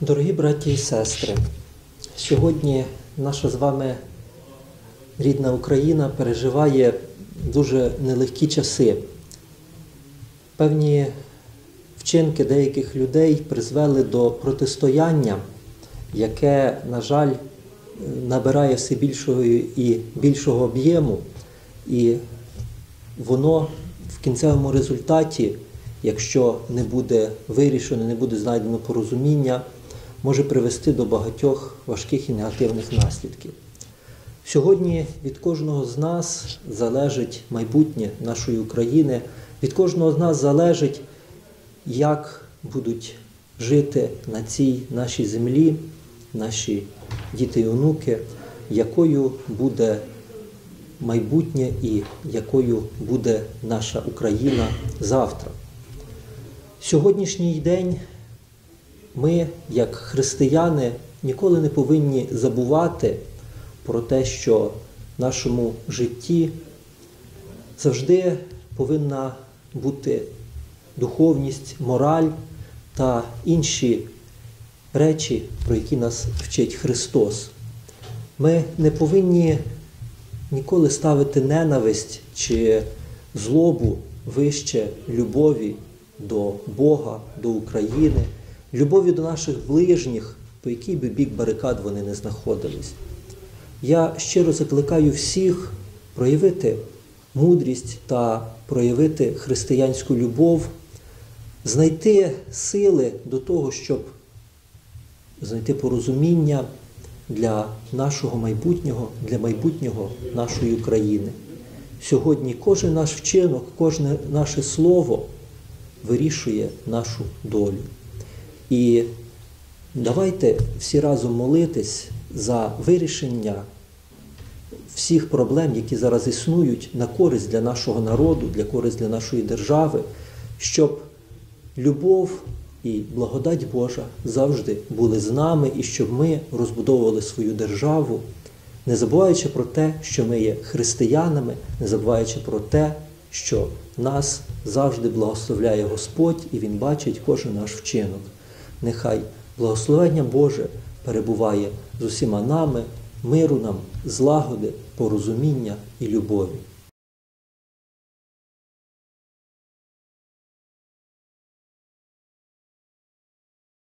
Дорогі браті і сестри, сьогодні наша з вами рідна Україна переживає дуже нелегкі часи. Певні вчинки деяких людей призвели до протистояння, яке, на жаль, набирає все більшого і більшого об'єму, і воно в кінцевому результаті, якщо не буде вирішено, не буде знайдено порозуміння, може привести до багатьох важких і негативних наслідків. Сьогодні від кожного з нас залежить майбутнє нашої України, від кожного з нас залежить, як будуть жити на цій нашій землі наші діти і онуки, якою буде майбутнє і якою буде наша Україна завтра. Сьогоднішній день ми, як християни, ніколи не повинні забувати про те, що в нашому житті завжди повинна бути духовність, мораль та інші речі, про які нас вчить Христос. Ми не повинні ніколи ставити ненависть чи злобу вище любові до Бога, до України, любові до наших ближніх, по який би бік барикад вони не знаходились. Я щиро закликаю всіх проявити мудрість та проявити християнську любов, знайти сили до того, щоб знайти порозуміння для нашого майбутнього, для майбутнього нашої України. Сьогодні кожен наш вчинок, кожне наше слово вирішує нашу долю. І давайте всі разом молитись за вирішення всіх проблем, які зараз існують, на користь для нашого народу, для користь для нашої держави, щоб любов і благодать Божа завжди були з нами, і щоб ми розбудовували свою державу, не забуваючи про те, що ми є християнами, не забуваючи про те, що нас завжди благословляє Господь, і Він бачить кожен наш вчинок. Нехай благословення Боже перебуває з усіма нами, миру нам, злагоди, порозуміння і любові.